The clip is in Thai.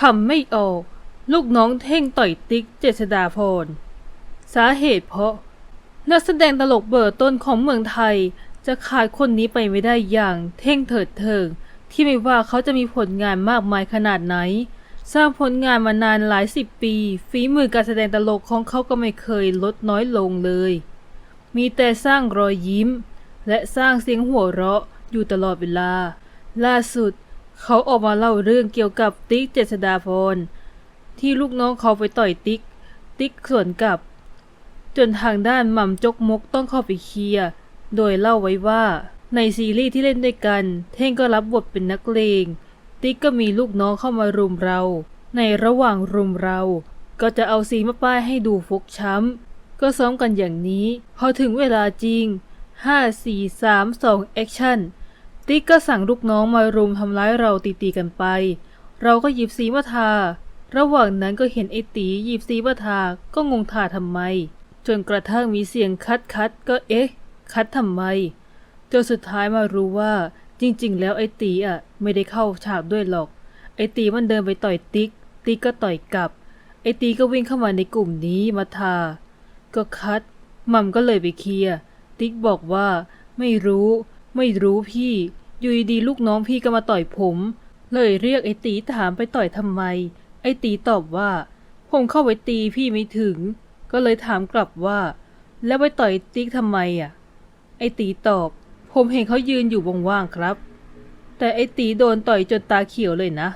คำไม่ออก ลูกน้องเท่งต่อยติ๊กเจษดาพร สาเหตุเพราะ นักแสดงตลกเบอร์ต้นของเมืองไทยจะขาดคนนี้ไปไม่ได้อย่างเท่งเถิดเทิง ที่ไม่ว่าเขาจะมีผลงานมากมายขนาดไหน สร้างผลงานมานานหลายสิบปี ฝีมือการแสดงตลกของเขาก็ไม่เคยลดน้อยลงเลย มีแต่สร้างรอยยิ้ม และสร้างเสียงหัวเราะอยู่ตลอดเวลา ล่าสุด เขาออกมาเล่าเรื่องเกี่ยวกับติ๊กเจษดาพรที่ลูกน้องเขาไปต่อยติ๊ก ติ๊กสวนกลับ จนทางด้านหม่ำจกมกต้องเข้าไปเคลียร์โดยเล่าไว้ว่า ในซีรีส์ที่เล่นด้วยกัน เท่งก็รับบทเป็นนักเลง ติ๊กก็มีลูกน้องเข้ามารุมเรา ในระหว่างรุมเรา ก็จะเอาสีมาป้ายให้ดูฟกช้ำ ก็ซ้อมกันอย่างนี้ พอถึงเวลาจริง 5 4 3 2แอคชั่น ติ๊กก็สั่งลูกน้องมารุมทำร้ายเราตีๆกันไป เราก็หยิบสีมาทา ระหว่างนั้นก็เห็นไอ้ตีหยิบสีมาทา ก็งงทาทำไม จนกระทั่งมีเสียงคัดคัดๆก็เอ๊ะ คัดทำไม จนสุดท้ายมารู้ว่าจริง ๆ แล้วไอ้ตีอะไม่ได้เข้าฉากด้วยหรอก ไอ้ตีมันเดินไปต่อยติ๊ก ติ๊กก็ต่อยกลับ ไอ้ตีก็วิ่งเข้ามาในกลุ่มนี้มาทา ก็คัดมัมก็เลยไปเคลียร์ติ๊กบอกว่าไม่รู้ ไม่รู้พี่ อยู่ดีๆลูกน้องพี่ก็มาต่อยผม เลยเรียกไอ้ตีถามไปต่อยทำไม ไอ้ตีตอบว่า ผมเข้าไปตีพี่ไม่ถึง ก็เลยถามกลับว่า แล้วไปต่อยติ๊กทำไมอะ ไอ้ตีตอบ ผมเห็นเขายืนอยู่ว่างๆครับ แต่ไอ้ตีโดนต่อยจนตาเขียวเลยนะ